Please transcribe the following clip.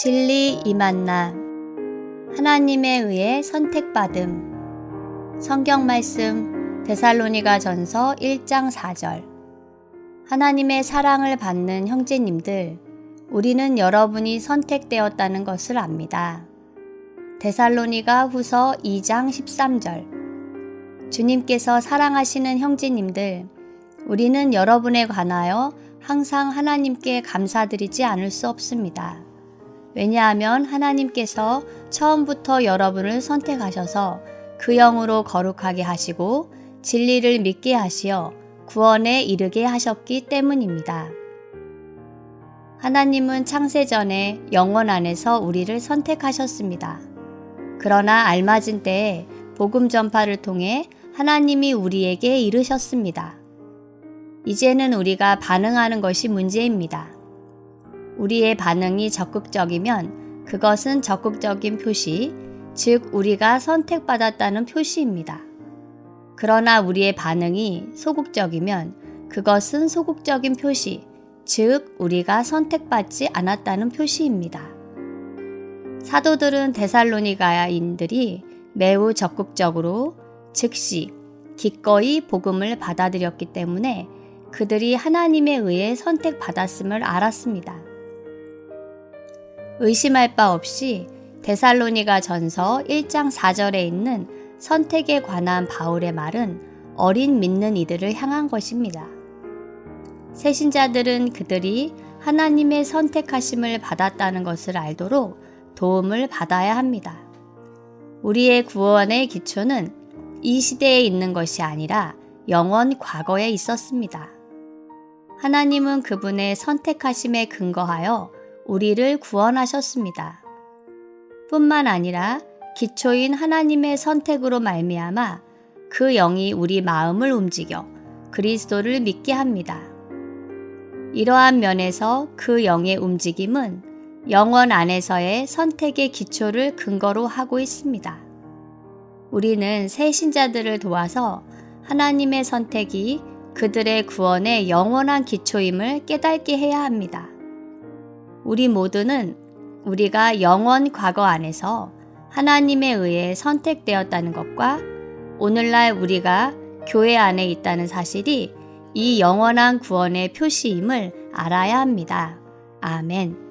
진리 이만남 하나님에 의해 선택받음 성경 말씀 데살로니가 전서 1장 4절 하나님의 사랑을 받는 형제님들 우리는 여러분이 선택되었다는 것을 압니다. 데살로니가 후서 2장 13절 주님께서 사랑하시는 형제님들 우리는 여러분에 관하여 항상 하나님께 감사드리지 않을 수 없습니다. 왜냐하면 하나님께서 처음부터 여러분을 선택하셔서 그 영으로 거룩하게 하시고 진리를 믿게 하시어 구원에 이르게 하셨기 때문입니다. 하나님은 창세전에 영원 안에서 우리를 선택하셨습니다. 그러나 알맞은 때에 복음 전파를 통해 하나님이 우리에게 이르셨습니다. 이제는 우리가 반응하는 것이 문제입니다. 우리의 반응이 적극적이면 그것은 적극적인 표시, 즉 우리가 선택받았다는 표시입니다. 그러나 우리의 반응이 소극적이면 그것은 소극적인 표시, 즉 우리가 선택받지 않았다는 표시입니다. 사도들은 데살로니가인들이 매우 적극적으로 즉시 기꺼이 복음을 받아들였기 때문에 그들이 하나님에 의해 선택받았음을 알았습니다. 의심할 바 없이 데살로니가 전서 1장 4절에 있는 선택에 관한 바울의 말은 어린 믿는 이들을 향한 것입니다. 새신자들은 그들이 하나님의 선택하심을 받았다는 것을 알도록 도움을 받아야 합니다. 우리의 구원의 기초는 이 시대에 있는 것이 아니라 영원 과거에 있었습니다. 하나님은 그분의 선택하심에 근거하여 우리를 구원하셨습니다. 뿐만 아니라 기초인 하나님의 선택으로 말미암아 그 영이 우리 마음을 움직여 그리스도를 믿게 합니다. 이러한 면에서 그 영의 움직임은 영원 안에서의 선택의 기초를 근거로 하고 있습니다. 우리는 새 신자들을 도와서 하나님의 선택이 그들의 구원의 영원한 기초임을 깨닫게 해야 합니다. 우리 모두는 우리가 영원 과거 안에서 하나님에 의해 선택되었다는 것과 오늘날 우리가 교회 안에 있다는 사실이 이 영원한 구원의 표시임을 알아야 합니다. 아멘.